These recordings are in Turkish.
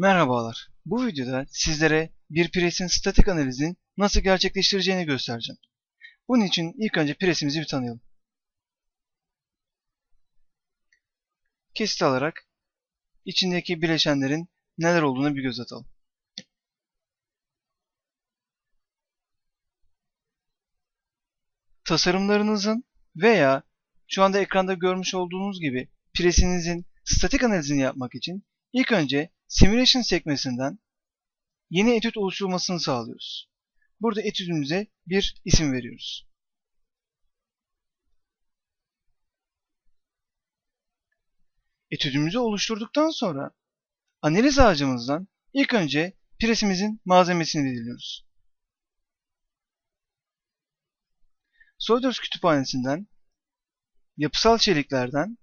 Merhabalar. Bu videoda sizlere bir presin statik analizini nasıl gerçekleştireceğini göstereceğim. Bunun için ilk önce presimizi bir tanıyalım. Kesit alarak içindeki bileşenlerin neler olduğunu bir göz atalım. Tasarımlarınızın veya şu anda ekranda görmüş olduğunuz gibi presinizin statik analizini yapmak için ilk önce Simulation sekmesinden yeni etüt oluşturulmasını sağlıyoruz. Burada etüdümüze bir isim veriyoruz. Etüdümüzü oluşturduktan sonra analiz ağacımızdan ilk önce presimizin malzemesini belirliyoruz. SolidWorks kütüphanesinden yapısal çeliklerden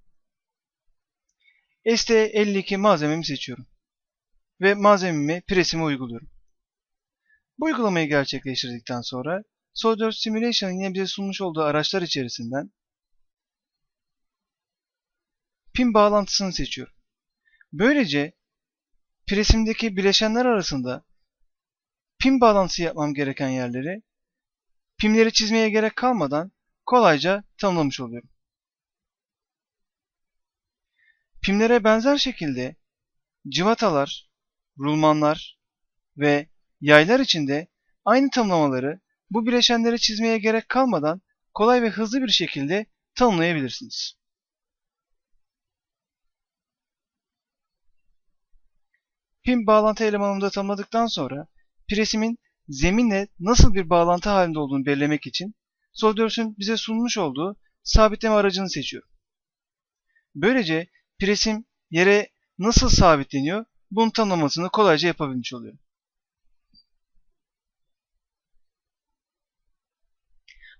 ST52 malzememi seçiyorum. Ve malzememi presime uyguluyorum. Bu uygulamayı gerçekleştirdikten sonra SolidWorks Simulation'ın yine bize sunmuş olduğu araçlar içerisinden pin bağlantısını seçiyorum. Böylece presimdeki bileşenler arasında pin bağlantısı yapmam gereken yerleri pimleri çizmeye gerek kalmadan kolayca tanımlamış oluyorum. Pimlere benzer şekilde civatalar, rulmanlar ve yaylar içinde aynı tanımlamaları bu bileşenleri çizmeye gerek kalmadan kolay ve hızlı bir şekilde tanımlayabilirsiniz. Pin bağlantı elemanımı da tanımladıktan sonra presimin zeminle nasıl bir bağlantı halinde olduğunu belirlemek için SolidWorks'ün bize sunmuş olduğu sabitleme aracını seçiyorum. Böylece presim yere nasıl sabitleniyor bunun tanımlamasını kolayca yapabilmiş oluyorum.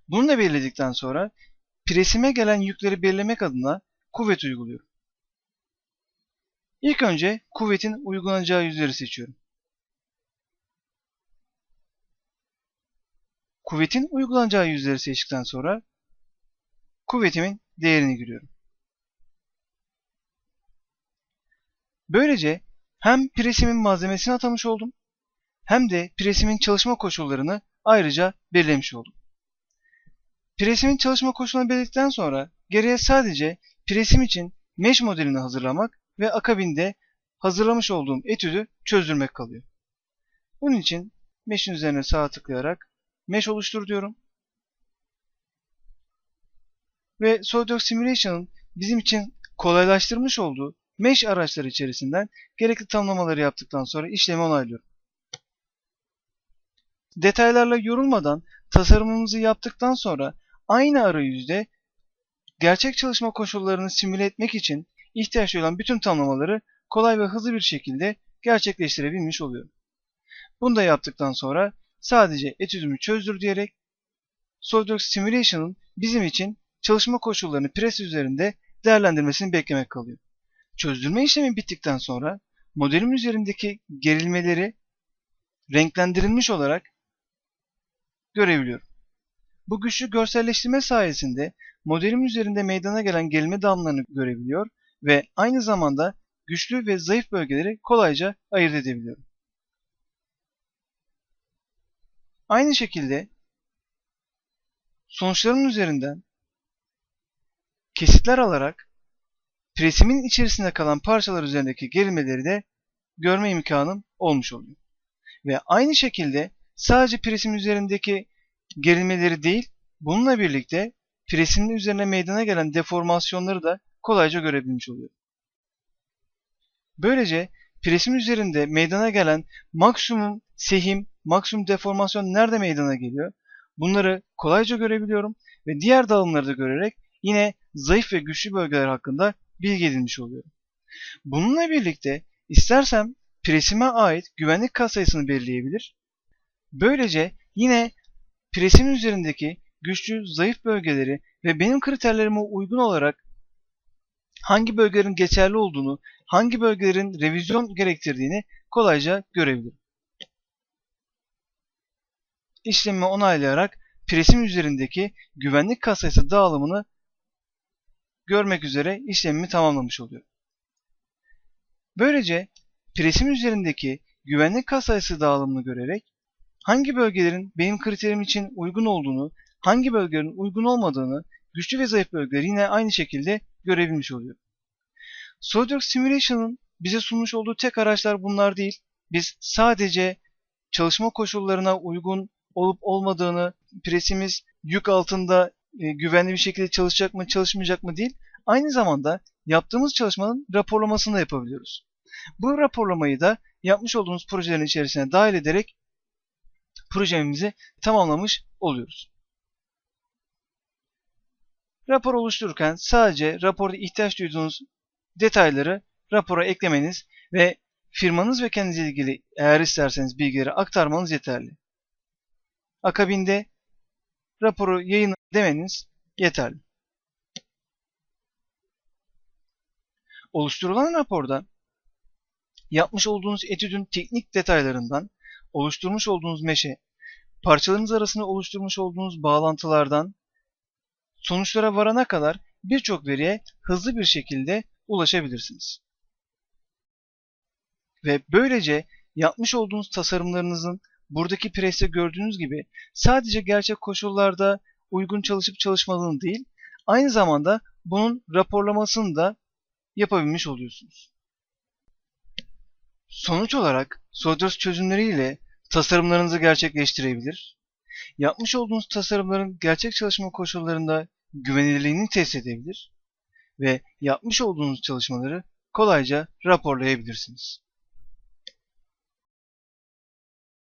Bunu da belirledikten sonra presime gelen yükleri belirlemek adına kuvvet uyguluyorum. İlk önce kuvvetin uygulanacağı yüzleri seçiyorum. Kuvvetin uygulanacağı yüzleri seçtikten sonra kuvvetimin değerini giriyorum. Böylece hem presimin malzemesini atamış oldum hem de presimin çalışma koşullarını ayrıca belirlemiş oldum. Presimin çalışma koşullarını belirledikten sonra geriye sadece presim için mesh modelini hazırlamak ve akabinde hazırlamış olduğum etüdü çözdürmek kalıyor. Bunun için mesh'in üzerine sağ tıklayarak mesh oluştur diyorum. Ve SolidWorks Simulation'ın bizim için kolaylaştırmış olduğu mesh araçları içerisinden gerekli tanımlamaları yaptıktan sonra işlemi onaylıyorum. Detaylarla yorulmadan tasarımımızı yaptıktan sonra aynı arayüzde gerçek çalışma koşullarını simüle etmek için ihtiyaç olan bütün tanımlamaları kolay ve hızlı bir şekilde gerçekleştirebilmiş oluyorum. Bunu da yaptıktan sonra sadece etüdümü çözdür diyerek SolidWorks Simulation'ın bizim için çalışma koşullarını pres üzerinde değerlendirmesini beklemek kalıyor. Çözdürme işlemi bittikten sonra modelin üzerindeki gerilmeleri renklendirilmiş olarak görebiliyorum. Bu güçlü görselleştirme sayesinde modelin üzerinde meydana gelen gerilme damlarını görebiliyor ve aynı zamanda güçlü ve zayıf bölgeleri kolayca ayırt edebiliyorum. Aynı şekilde sonuçların üzerinden kesitler alarak presimin içerisinde kalan parçalar üzerindeki gerilmeleri de görme imkanım olmuş oluyor. Ve aynı şekilde sadece presin üzerindeki gerilmeleri değil, bununla birlikte presinin üzerine meydana gelen deformasyonları da kolayca görebilmiş oluyor. Böylece presin üzerinde meydana gelen maksimum sehim, maksimum deformasyon nerede meydana geliyor? Bunları kolayca görebiliyorum ve diğer dağılımları da görerek yine zayıf ve güçlü bölgeler hakkında bilgi edinmiş oluyorum. Bununla birlikte istersem presime ait güvenlik katsayısını belirleyebilir. Böylece yine presim üzerindeki güçlü, zayıf bölgeleri ve benim kriterlerime uygun olarak hangi bölgelerin geçerli olduğunu, hangi bölgelerin revizyon gerektirdiğini kolayca görebilirim. İşlemi onaylayarak presim üzerindeki güvenlik katsayısı dağılımını görmek üzere işlemimi tamamlamış oluyorum. Böylece presim üzerindeki güvenlik katsayısı dağılımını görerek hangi bölgelerin benim kriterim için uygun olduğunu, hangi bölgelerin uygun olmadığını, güçlü ve zayıf bölgeleri yine aynı şekilde görebilmiş oluyorum. SolidWorks Simulation'ın bize sunmuş olduğu tek araçlar bunlar değil. Biz sadece çalışma koşullarına uygun olup olmadığını, presimiz yük altında e, güvenli bir şekilde çalışacak mı çalışmayacak mı değil. Aynı zamanda yaptığımız çalışmanın raporlamasını da yapabiliyoruz. Bu raporlamayı da yapmış olduğumuz projelerin içerisine dahil ederek projemizi tamamlamış oluyoruz. Rapor oluştururken sadece raporda ihtiyaç duyduğunuz detayları rapora eklemeniz ve firmanız ve kendinizle ilgili eğer isterseniz bilgileri aktarmanız yeterli. Akabinde raporu yayın demeniz yeterli. Oluşturulan raporda yapmış olduğunuz etüdün teknik detaylarından, oluşturmuş olduğunuz meşe, parçalarınız arasında oluşturmuş olduğunuz bağlantılardan, sonuçlara varana kadar birçok veriye hızlı bir şekilde ulaşabilirsiniz. Ve böylece yapmış olduğunuz tasarımlarınızın buradaki preste gördüğünüz gibi sadece gerçek koşullarda uygun çalışıp çalışmadığını değil, aynı zamanda bunun raporlamasını da yapabilmiş oluyorsunuz. Sonuç olarak SolidWorks çözümleriyle tasarımlarınızı gerçekleştirebilir, yapmış olduğunuz tasarımların gerçek çalışma koşullarında güvenilirliğini test edebilir ve yapmış olduğunuz çalışmaları kolayca raporlayabilirsiniz.